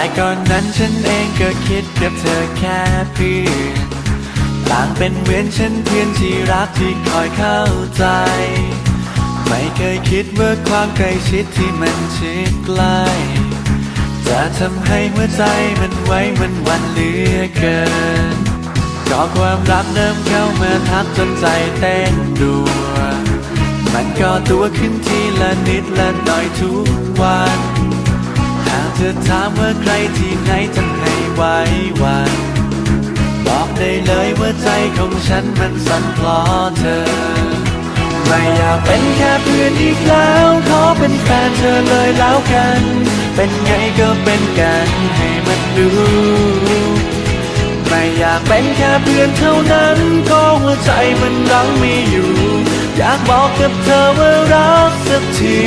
แต่ก่อนนั้นฉันเองก็คิดกับเธอแค่เพื่อนต่างเป็นเหมือนฉันเพื่อนที่รักที่คอยเข้าใจ ไม่เคยคิดว่าความใกล้ชิดที่มันชิดใกล้จะทำให้หัวใจมันไว้มันวันเหลือเกินก็ความรักเริ่มเข้ามาทักจนใจเต้นดัว มันก็ตัวขึ้นทีละนิดละหน่อยทุกวัน ธอถามว่าใครที่ไหนทำให้ไว้วันบอกได้เลยว่าใจของฉันมันสั่นเพราะเธอ ไม่อยากเป็นแค่เพื่อนอีกแล้ว ขอเป็นแฟนเธอเลยแล้วกัน เป็นไงก็เป็นกันให้มันดู ไม่อยากเป็นแค่เพื่อนเท่านั้น ก็หัวใจมันรังมีอยู่ อยากบอกกับเธอว่ารักสักที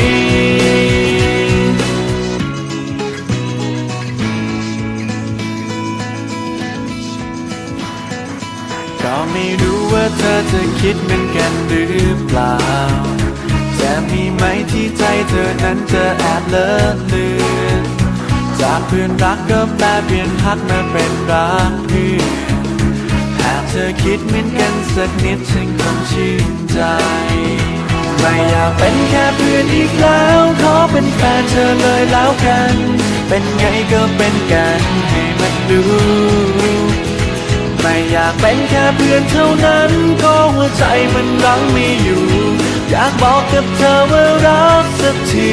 ไม่รู้ว่าเธอจะคิดเหมือนกันหรือเปล่า จะมีไหมที่ใจเธอนั้นจะแอบเลิกเลือนจากเพื่อนรักก็แปลเปลี่ยนพักมาเป็นรักเพื่อนหากเธอคิดเหมือนกันสักนิดฉันคงชื่นใจ ไม่อยากเป็นแค่เพื่อนอีกแล้ว ขอเป็นแฟนเธอเลยแล้วกัน เป็นไงก็เป็นกันให้มันากเป็นแค่เพื่อนเท่านั้นก็หัวใจมันรังมีอยู่ อยากบอกกับเธอว่ารักสักที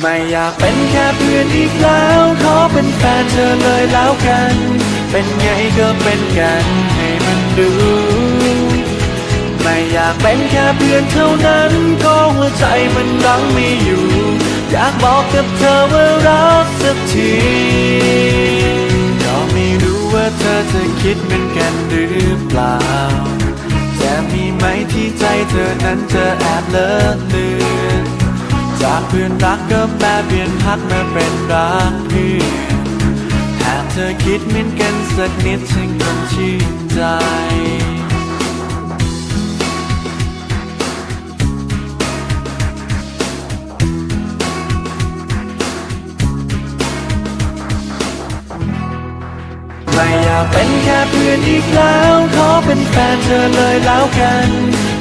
ไม่อยากเป็นแค่เพื่อนอีกแล้ว ขอเป็นแฟนเธอเลยแล้วกัน เป็นไงก็เป็นกันให้มันดู ไม่อยากเป็นแค่เพื่อนเท่านั้น ก็หัวใจมันรังไมีอยู่ อยากบอกกับเธอว่ารักสักทีก็ไม่รู้ว่าเธอจะคิดเหมือนกันหรือเปล่าจะมีไหมที่ใจเธอนั้นจะแอบเลิกเลือนจากเพื่อนรักก็แปลเปลี่ยนพักมาเป็นรักเพื่อนหากเธอคิดเหมือนกันสักนิดฉันคงชื่น อยากเป็นแค่เพื่อนอีกแล้ว ขอเป็นแฟนเธอเลยแล้วกัน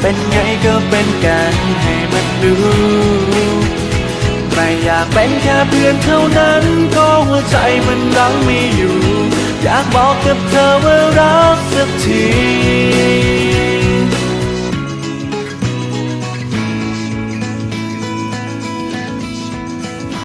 เป็นไงก็เป็นกันให้มันดูไม่อยากเป็นแค่เพื่อนเท่านั้นก็หัวใจมันรังมีอยู่ อยากบอกกับเธอว่ารักสักที